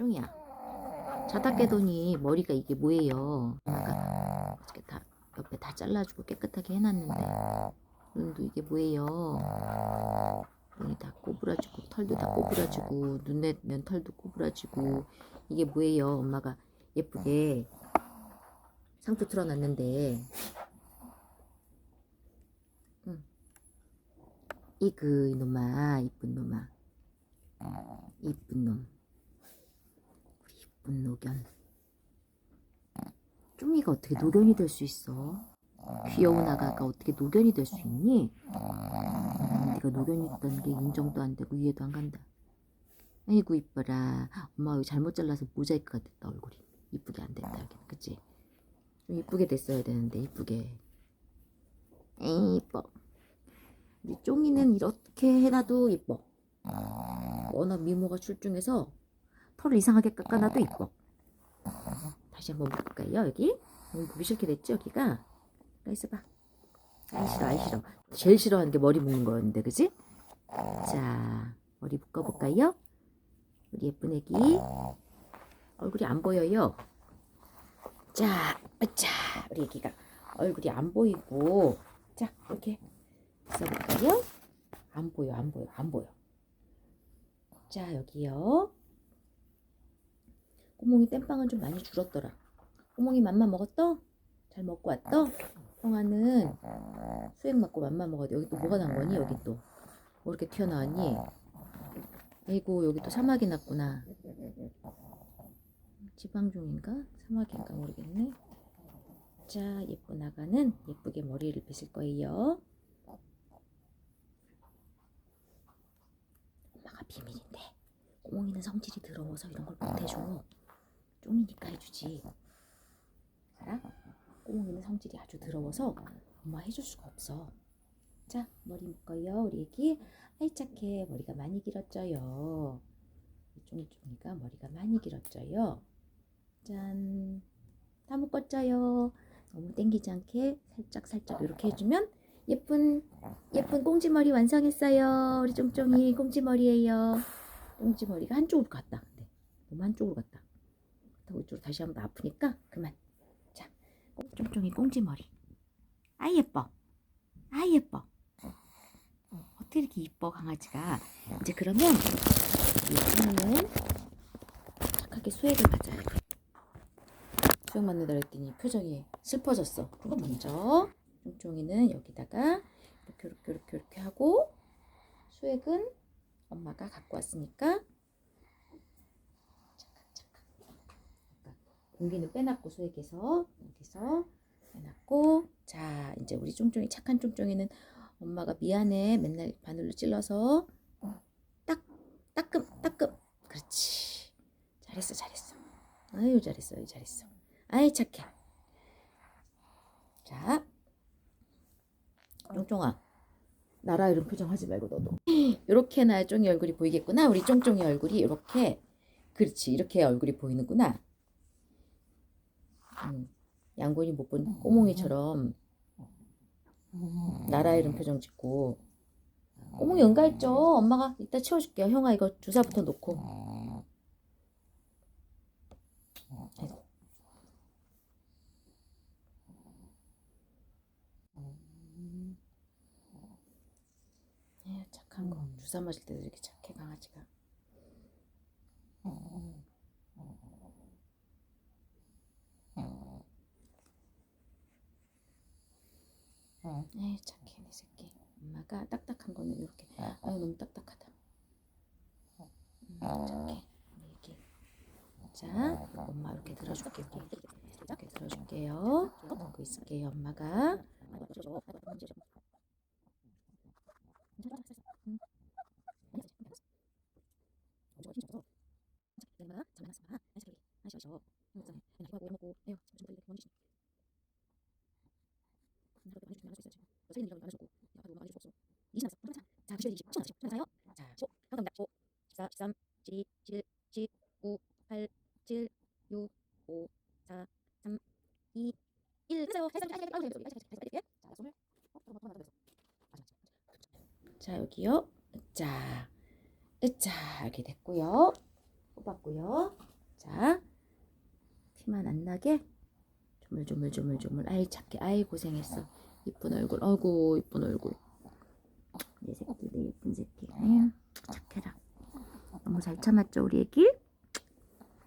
쫑이야. 자다 깨더니 머리가 이게 뭐예요? 엄마가 어떻게 다 옆에 다 잘라주고 깨끗하게 해놨는데 눈도 이게 뭐예요? 눈이 다 꼬부라지고 털도 다 꼬부라지고 눈에 면 털도 꼬부라지고 이게 뭐예요? 엄마가 예쁘게 상투 틀어놨는데 응. 이그 이놈아 이쁜 놈아 이쁜 놈 이쁜 노견 쫑이가 어떻게 노견이 될 수 있어? 귀여운 아가가 어떻게 노견이 될 수 있니? 음, 네가 노견이 있다는 게 인정도 안 되고 이해도 안 간다. 아이고 이뻐라. 엄마 여기 잘못 잘라서 모자이크가 됐다 얼굴이. 이쁘게 안 됐다 여기는 그치? 좀 이쁘게 됐어야 되는데 이쁘게. 에이 이뻐. 우리 쫑이는 이렇게 해놔도 이뻐. 워낙 미모가 출중해서 털을 이상하게 깎아놔도 이뻐. 다시 한번 볼까요 여기? 너무 보기 싫게 됐지 여기가? 가 있어봐. 아이 싫어 아이 싫어. 제일 싫어하는 게 머리 묶는 거였는데 그지? 자 머리 묶어볼까요? 우리 예쁜 애기 얼굴이 안 보여요. 자, 자 우리 애기가 얼굴이 안 보이고 자 이렇게 있어볼까요? 안 보여 안 보여 안 보여. 자 여기요. 꼬몽이 땜빵은 좀 많이 줄었더라. 꼬몽이 맘만 먹었어? 잘 먹고 왔어? 형아는 수액 맞고 맘만 돼. 여기 또 뭐가 난 거니? 여기 또. 뭐 이렇게 튀어나왔니? 아이고, 여기 또 사막이 났구나. 지방종인가? 사막인가 모르겠네. 자, 예쁜 아가는 예쁘게 머리를 빗을 거예요. 엄마가 비밀인데. 꼬몽이는 성질이 더러워서 이런 걸 못해줘. 쫑이니까 해주지. 알아? 꼬몽이는 성질이 아주 더러워서 엄마 해줄 수가 없어. 자, 머리 묶어요, 우리 애기. 아이 착해, 머리가 많이 길었죠요. 쫑이쫑이가 머리가 많이 길었죠요. 짠, 다 묶었죠요. 너무 땡기지 않게 살짝 살짝 이렇게 해주면 예쁜 예쁜 꽁지머리 완성했어요. 우리 쫑쫑이 꽁지머리예요. 꽁지머리가 한쪽으로 갔다. 근데 너무 한쪽으로 갔다. 그렇다고 이쪽으로 다시 한번 아프니까 그만. 쫑쫑이 꽁지머리. 아 예뻐. 아 예뻐. 어떻게 이렇게 이뻐 강아지가. 이제 그러면 이거는 착하게 수액을 맞아요. 수액 맞는다 그랬더니 표정이 슬퍼졌어. 그거 먼저 쫑쫑이는 여기다가 이렇게 이렇게 이렇게 이렇게 하고 수액은 엄마가 갖고 왔으니까 잠깐 잠깐 공기는 빼놨고 수액에서. 여기서 빼놨고. 자 이제 우리 쫑쫑이 착한 쫑쫑이는 엄마가 미안해. 맨날 바늘로 찔러서. 딱 따끔 따끔 그렇지. 잘했어 잘했어. 아유 잘했어 아유 잘했어. 아이 착해. 자. 쫑쫑아 나라 이런 표정 하지 말고 너도. 이렇게 해놔야 쫑이 얼굴이 보이겠구나. 우리 쫑쫑이 얼굴이 이렇게. 그렇지 이렇게 얼굴이 보이는구나 음, 양곤이 못 본 꼬몽이처럼 나라 이런 표정 짓고 꼬몽이 응가했죠 엄마가 이따 치워줄게요 형아 이거 주사부터 놓고 아이고. 착한 거 주사 맞을 때도 이렇게 착해 강아지가 에이 착해 내 새끼. 엄마가 딱딱한 거는 이렇게. 아유 너무 딱딱하다. 음, 착해. 우리 애기. 자 엄마 이렇게 들어줄게. 이렇게 이렇게 들어줄게요. 듣고 있을게요 엄마가 자, 13, 12, 17, 10, 9, 8, 7, 6, 5, 4, 3, 2, 1. 끝내요. 자, 여기요. 자, 으짜 이렇게 됐고요. 뽑았고요. 자, 피만 안 나게 조물조물조물조물. 아이 착해. 아이 고생했어. 이쁜 얼굴. 어구 이쁜 얼굴. 내 새끼 내 예쁜 새끼. 아유 착해라. 너무 잘 참았죠 우리 애기?